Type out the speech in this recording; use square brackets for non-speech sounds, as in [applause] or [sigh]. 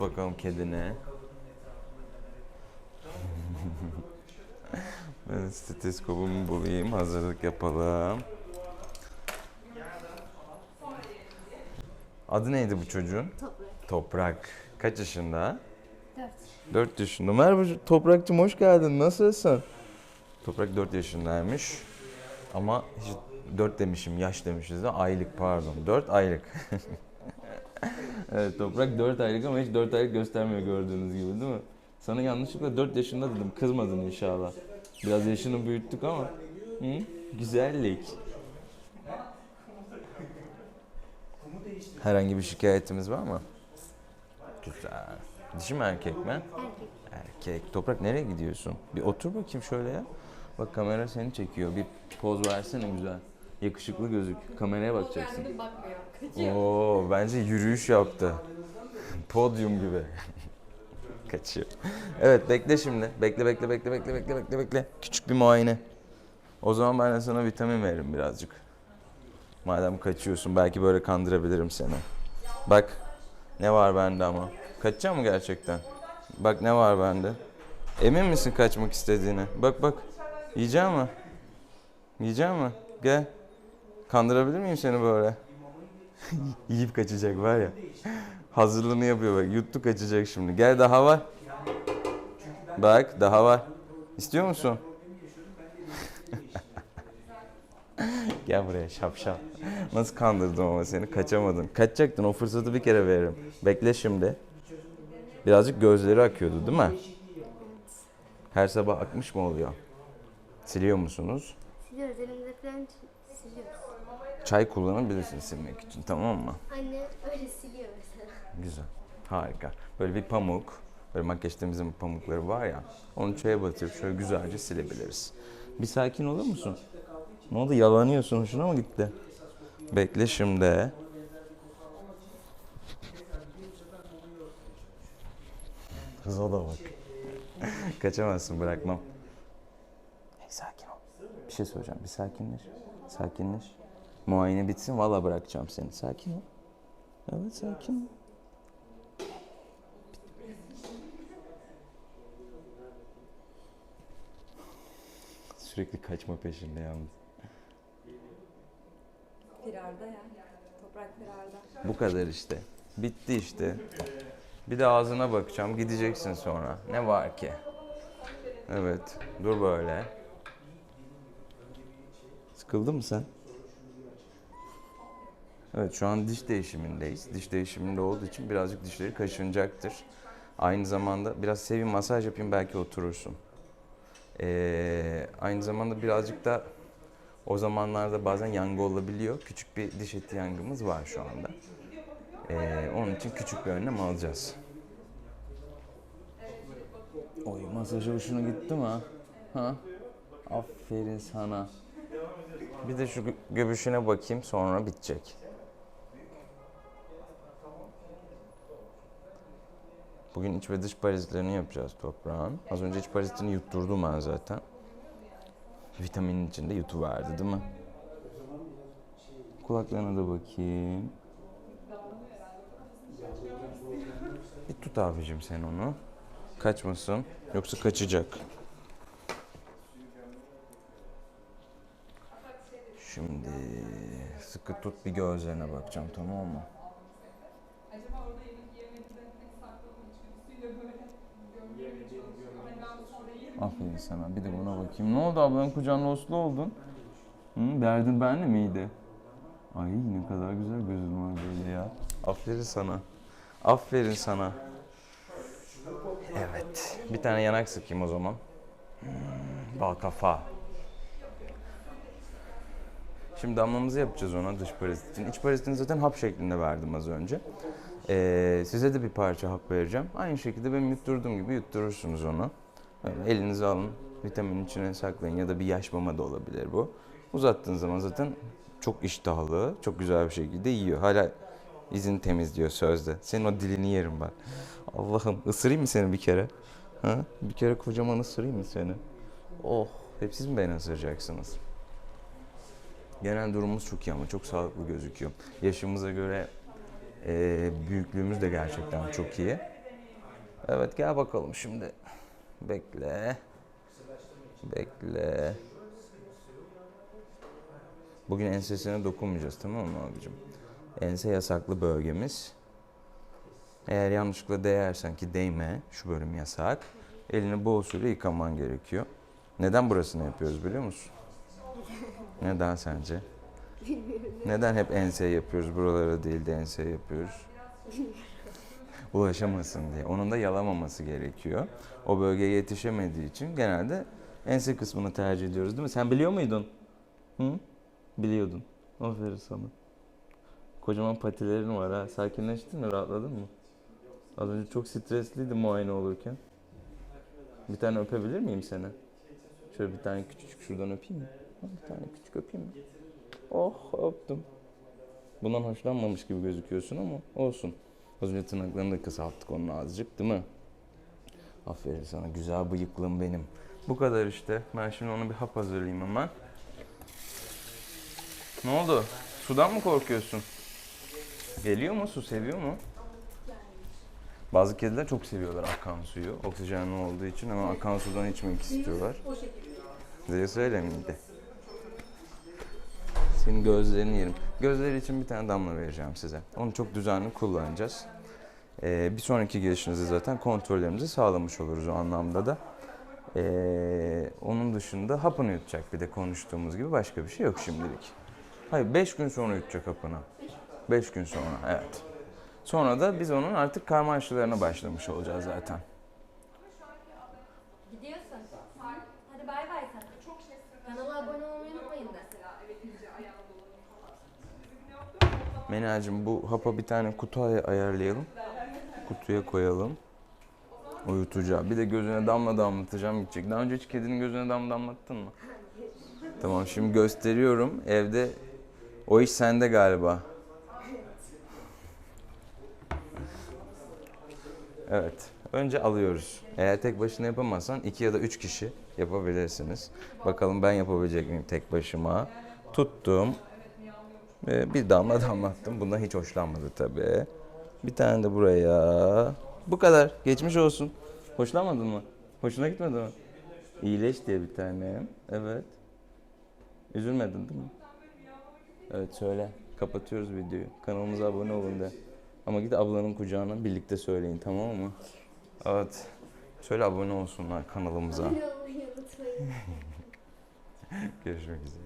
bakalım kedine. [laughs] ben stetoskopumu bulayım. Hazırlık yapalım. Adı neydi bu çocuğun? Toprak. Toprak. Kaç yaşında? Dört. 4 yaşında. Merhaba Toprak'cığım hoş geldin. Nasılsın? Toprak 4 yaşındaymış. Ama hiç 4 demişim, yaş demişiz de aylık pardon. 4 aylık. [laughs] evet Toprak 4 aylık ama hiç 4 aylık göstermiyor gördüğünüz gibi değil mi? Sana yanlışlıkla 4 yaşında dedim. Kızmadın inşallah. Biraz yaşını büyüttük ama. Hı? Güzellik. Herhangi bir şikayetimiz var mı? Güzel. Dişi mi erkek mi? Erkek. Erkek. Toprak nereye gidiyorsun? Bir otur bakayım şöyle ya. Bak kamera seni çekiyor. Bir poz versene güzel. Yakışıklı gözük. Kameraya bakacaksın. Verdim bakmıyor. Kaçıyor. Oo, bence yürüyüş yaptı. Podyum gibi. [laughs] Kaçıyor. Evet bekle şimdi. Bekle bekle bekle bekle bekle bekle bekle. Küçük bir muayene. O zaman ben de sana vitamin veririm birazcık. Madem kaçıyorsun belki böyle kandırabilirim seni. Bak ne var bende ama. Kaçacak mı gerçekten? Bak ne var bende. Emin misin kaçmak istediğine? Bak bak. Yiyecek mi? Yiyecek mi? Gel. Kandırabilir miyim seni böyle? [laughs] Yiyip kaçacak var ya. Hazırlığını yapıyor bak. Yuttu kaçacak şimdi. Gel daha var. Bak daha var. İstiyor musun? [laughs] Gel buraya şapşal. Nasıl kandırdım ama seni kaçamadın. Kaçacaktın o fırsatı bir kere veririm. Bekle şimdi. Birazcık gözleri akıyordu değil mi? Her sabah akmış mı oluyor? Siliyor musunuz? Siliyoruz. Elimizdekilerini siliyoruz. Çay kullanabilirsin silmek için tamam mı? Anne öyle siliyor mesela. Güzel. Harika. Böyle bir pamuk, böyle makyaj temizleme pamukları var ya, onu çaya batırıp şöyle güzelce silebiliriz. Bir sakin olur musun? Ne oldu? Yalanıyorsun. Hoşuna mı gitti? Bekle şimdi. Hıza da bak. [laughs] Kaçamazsın bırakmam. Hey sakin ol. Bir şey söyleyeceğim. Bir sakinleş. Sakinleş. Muayene bitsin valla bırakacağım seni. Sakin ol. Evet sakin ol. Sürekli kaçma peşinde yalnız. Firarda ya. Toprak firarda. Bu kadar işte. Bitti işte. Bir de ağzına bakacağım. Gideceksin sonra. Ne var ki? Evet. Dur böyle. Sıkıldın mı sen? Evet şu an diş değişimindeyiz. Diş değişiminde olduğu için birazcık dişleri kaşınacaktır. Aynı zamanda biraz seveyim masaj yapayım belki oturursun. Ee, aynı zamanda birazcık da o zamanlarda bazen yangı olabiliyor. Küçük bir diş eti yangımız var şu anda. Ee, onun için küçük bir önlem alacağız. Oy masajı hoşuna gitti mi ha? Aferin sana. Bir de şu gö- göbüşüne bakayım sonra bitecek. Bugün iç ve dış parazitlerini yapacağız toprağın. Az önce iç parazitini yutturdum ben zaten. Vitaminin içinde yutuverdi değil mi? Kulaklarına da bakayım. Bir tut abicim sen onu. Kaçmasın. Yoksa kaçacak. Şimdi sıkı tut bir gözlerine bakacağım tamam mı? Aferin sana. Bir de buna bakayım. Ne oldu ablanın kucağında uslu oldun? Hı, derdin benle miydi? Ay ne kadar güzel gözün var böyle ya. Aferin sana. Aferin sana. Evet. Bir tane yanak sıkayım o zaman. Hmm, bal kafa. Şimdi damlamızı yapacağız ona dış parazitin. İç parazitini zaten hap şeklinde verdim az önce. Ee, size de bir parça hap vereceğim. Aynı şekilde benim yutturduğum gibi yutturursunuz onu. Böyle elinize alın, vitaminin içine saklayın ya da bir yaş mama da olabilir bu. Uzattığınız zaman zaten çok iştahlı, çok güzel bir şekilde yiyor. Hala izin temizliyor sözde. Senin o dilini yerim ben. Allah'ım ısırayım mı seni bir kere? Ha? Bir kere kocaman ısırayım mı seni? Oh, hep siz mi beni ısıracaksınız? Genel durumumuz çok iyi ama çok sağlıklı gözüküyor. Yaşımıza göre e, büyüklüğümüz de gerçekten çok iyi. Evet gel bakalım şimdi. Bekle. Bekle. Bugün ensesine dokunmayacağız tamam mı abicim? Ense yasaklı bölgemiz. Eğer yanlışlıkla değersen ki değme, şu bölüm yasak. Elini bol süre yıkaman gerekiyor. Neden burasını yapıyoruz biliyor musun? Neden sence? Neden hep ense yapıyoruz, buralara değil de ense yapıyoruz? [laughs] Ulaşamasın diye. Onun da yalamaması gerekiyor. O bölgeye yetişemediği için genelde ense kısmını tercih ediyoruz değil mi? Sen biliyor muydun? Hı? Biliyordun. Aferin sana. Kocaman patilerin var ha. Sakinleştin mi? Rahatladın mı? Az önce çok stresliydin muayene olurken. Bir tane öpebilir miyim seni? Şöyle bir tane küçücük şuradan öpeyim mi? Bir tane küçük öpeyim mi? Oh öptüm. Bundan hoşlanmamış gibi gözüküyorsun ama olsun. Az önce tırnaklarını da kısalttık onun azıcık değil mi? Aferin sana güzel bıyıklım benim. Bu kadar işte. Ben şimdi ona bir hap hazırlayayım hemen. Ne oldu? Sudan mı korkuyorsun? Geliyor mu? Su seviyor mu? Bazı kediler çok seviyorlar akan suyu. Oksijenli olduğu için ama akan sudan içmek istiyorlar. Size söyle miydi? Senin gözlerini yerim. Gözleri için bir tane damla vereceğim size. Onu çok düzenli kullanacağız. Ee, bir sonraki gelişinizde zaten kontrollerimizi sağlamış oluruz o anlamda da. Ee, onun dışında hapını yutacak bir de konuştuğumuz gibi başka bir şey yok şimdilik. Hayır 5 gün sonra yutacak hapını. 5 gün sonra evet. Sonra da biz onun artık karma aşılarına başlamış olacağız zaten. Gidiyorsun. Hadi bay bay sen. Kanala abone olmayı unutmayın da. Menacığım bu hapa bir tane kutu ay- ayarlayalım. Kutuya koyalım. Uyutacağım. Bir de gözüne damla damlatacağım gidecek. Daha önce hiç kedinin gözüne damla damlattın mı? Tamam şimdi gösteriyorum. Evde o iş sende galiba. Evet. Önce alıyoruz. Eğer tek başına yapamazsan iki ya da üç kişi yapabilirsiniz. Bakalım ben yapabilecek miyim tek başıma. Tuttum. Bir damla [laughs] damlattım. Bundan hiç hoşlanmadı tabii. Bir tane de buraya. Bu kadar. Geçmiş olsun. Hoşlanmadın mı? Hoşuna gitmedi mi? İyileş diye bir tane. Evet. Üzülmedin değil mi? Evet söyle. Kapatıyoruz videoyu. Kanalımıza abone olun de. Ama git ablanın kucağına birlikte söyleyin tamam mı? Evet. Söyle abone olsunlar kanalımıza. Abone olmayı unutmayın. [laughs] Görüşmek üzere.